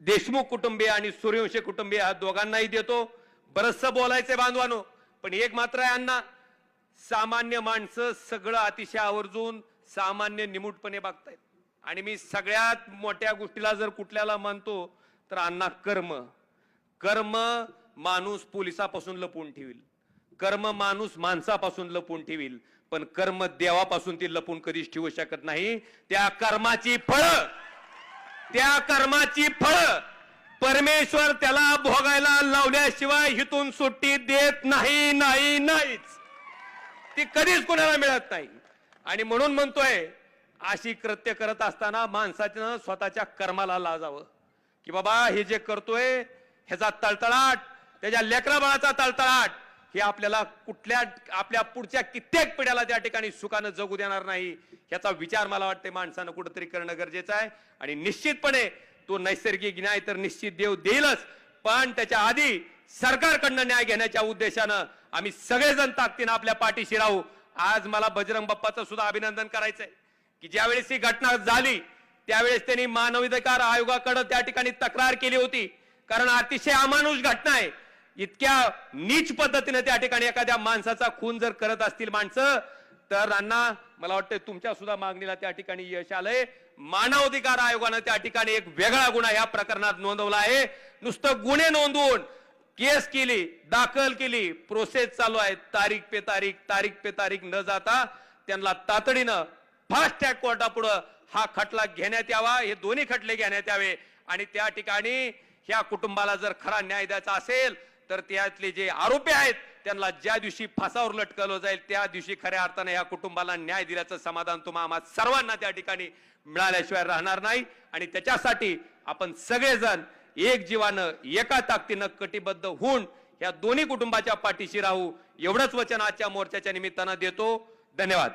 देशमुख कुटुंबीय आणि सूर्यवंशी कुटुंबीय ह्या दोघांनाही देतो. बरंचसं बोलायचंय बांधवानो पण एक मात्र आहे अण्णा सामान्य माणसं सगळं अतिशय आवर्जून सामान्य निमूटपणे बघतायत. आणि मी सगळ्यात मोठ्या गोष्टीला जर कुठल्याला मानतो तर अण्णा कर्म. कर्म माणूस पोलिसापासून लपवून ठेवील. कर्म माणूस माणसापासून लपवून ठेवील. पण कर्म देवापासून ती लपून कधीच ठेवू शकत नाही. त्या कर्माची फळ त्या कर्माची फळ परमेश्वर त्याला भोगायला लावल्याशिवाय हिथून सुट्टी देत नाही नाही नाहीच. ती कधीच कोणाला मिळत नाही. आणि म्हणून म्हणतोय अशी कृत्य करत असताना माणसानं स्वतःच्या कर्माला लाजावं. की बाबा हे जे करतोय ह्याचा तळतळाट त्याच्या लेकराबाळाचा तळतळाट हे आपल्याला कुठल्या आपल्या पुढच्या कित्येक पिढ्याला त्या ठिकाणी सुखानं जगू देणार नाही ह्याचा विचार मला वाटते माणसानं कुठंतरी करणं गरजेचं आहे. आणि निश्चितपणे तो नैसर्गिक न्याय तर निश्चित देव देईलच पण त्याच्या आधी सरकारकडनं न्याय घेण्याच्या उद्देशानं आम्ही सगळेजण ताकदीनं आपल्या पाठीशी राहू. आज मला बजरंग बाप्पाचं सुद्धा अभिनंदन करायचंय की ज्यावेळेस ही घटना झाली त्यावेळेस त्यांनी मानवाधिकार आयोगाकडे त्या ठिकाणी तक्रार केली होती. कारण अतिशय अमानुष घटना आहे. इतक्या नीच पद्धतीने त्या ठिकाणी एखाद्या माणसाचा खून जर करत असतील माणसं तर अण्णा मला वाटतं तुमच्या सुद्धा मागणीला त्या ठिकाणी यश आलंय. मानवाधिकार आयोगानं त्या ठिकाणी एक वेगळा गुन्हा या प्रकरणात नोंदवला आहे. नुसतं गुन्हे नोंदवून केस केली दाखल केली प्रोसेस चालू आहे. तारीख पे तारीख तारीख पे तारीख न जाता त्यांना तातडीनं फास्ट ट्रॅक कोर्टापुढं हा खटला घेण्यात यावा. हे दोन्ही खटले घेण्यात यावे. आणि त्या ठिकाणी ह्या कुटुंबाला जर खरा न्याय द्यायचा असेल तर त्यातले जे आरोपी आहेत त्यांना ज्या दिवशी फासावर लटकवलं जाईल त्या दिवशी खऱ्या अर्थाने या कुटुंबाला न्याय दिल्याचं समाधान तुम्हा आम्हा सर्वांना त्या ठिकाणी मिळाल्याशिवाय राहणार नाही. आणि त्याच्यासाठी आपण सगळेजण एक जीवानं एका ताकदीनं कटिबद्ध होऊन या दोन्ही कुटुंबाच्या पाठीशी राहू एवढंच वचन आजच्या मोर्चाच्या निमित्तानं देतो. धन्यवाद.